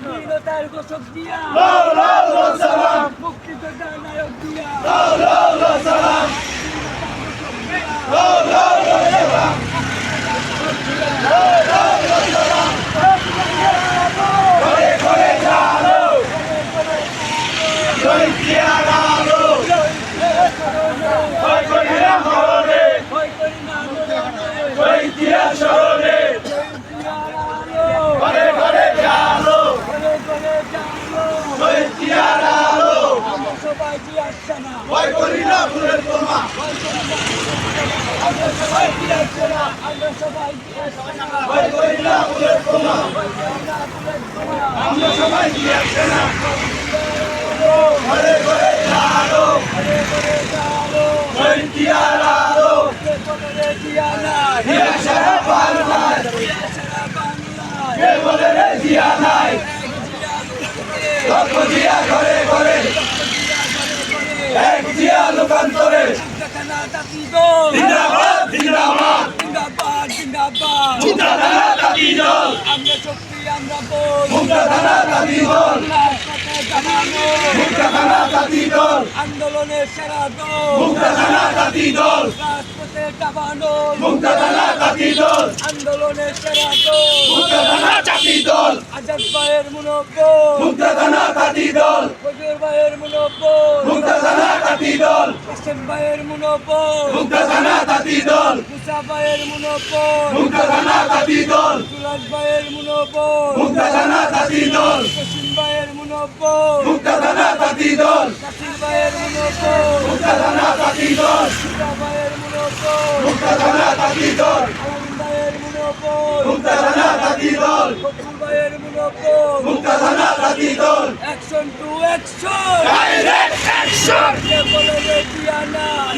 স্বাধীনতার ঘোষক দিয়া মুক্তিযোদ্ধার নায়ক দিয়া ভয় করি না মরণে। জিয়ার আলো। ঘরে ঘরে জালো। আমরা সবাই জিয়ার সেনা। আমরা সবাই জিয়ার সেনা। আমরা সবাই জিয়ার সেনা। না। আমরা সবাই জিয়ার সেনা। ঘরে জালো। কে বলে রে জিয়া নাই? জিয়া সারা বাংলায়। জিয়া সারা বাংলায়। এক জিয়া করে। লোকান্তরে খানা দাতি দল। জিন্দাবাদ জিন্দাবাদ জিন্দাবাদ, জিন্দাবাদ। মুক্তা থানা দাবি দল? আমরা শক্তি, আমরা বল। মুক্তা থানা দাবি দল? রাজপথে জানানো। মুক্তা থানা দাবি দল? আন্দোলনের সেরা দল। মুক্তা থানা দাবি দল? রাজপথে দাবানো মুক্তা থানা দাবি দল? আন্দোলনের সেরা দল। মুক্তা থানা দাবি দল? আজাদ ভাইয়ের মুনব্বর মুক্তা থানা দাবি দল? ফজর ভাইয়ের মুনব্বর মুক্তা থানা দাবি দল কাসেম ভাইয়ের মুনব্বর মুক্তা থানা দাবি দল। মুসা ভাইয়ের মুনব্বর মুক্তা থানা দাবি দল। সুরাজ ভাইয়ের মুনব্বর মুক্তা থানা দাবি দল। কসিম ভাইয়ের মুনব্বর মুক্তা থানা দাবি দল। কাসিম ভাইয়ের মুনব্বর মুক্তা থানা দাবি দল। সুরা ভাইয়ের মুনব্বর মুক্তা থানা দাবি দল। আলম ভাইয়ের মুনব্বর মুক্তা থানা দাবি দল। ফখরুল ভাইয়ের মুনব্বর মুক্তা থানা দাবি দল action to action direct action কে বলে রে জিয়ানা দিয়া সারা বাংলায়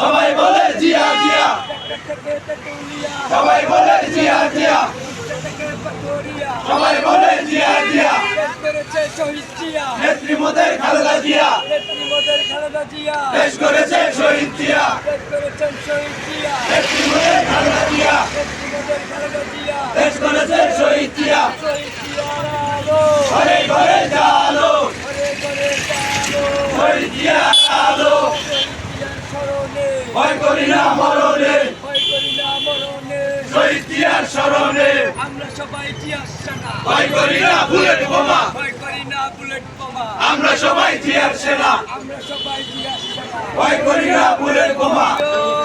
সবাই বলে জিয়া জিয়া। সবাই বলে জিয়া জিয়া। সবাই বলে জিয়া জিয়া। জিয়া নেত্রী মোদের খালেদা জিয়া। জিয়া দেশ করেছে শহীদ জিয়া। জিয়া নেত্রী মোদের খালেদা জিয়া। জিয়া দেশ করেছে শহীদ জিয়া। ঘরে ঘরে জালো। শহীদ জিয়ার আলো। ভয় করি না মরণে। জিয়ার স্মরণে। আমরা সবাই জিয়ার সেনা। ভয় করি না বুলেট বোমা। ভয় করি না বুলেট বোমা। আমরা সবাই জিয়ার সেনা। আমরা সবাই জিয়ার সেনা। ভয় করি না বুলেট বোমা। জয়।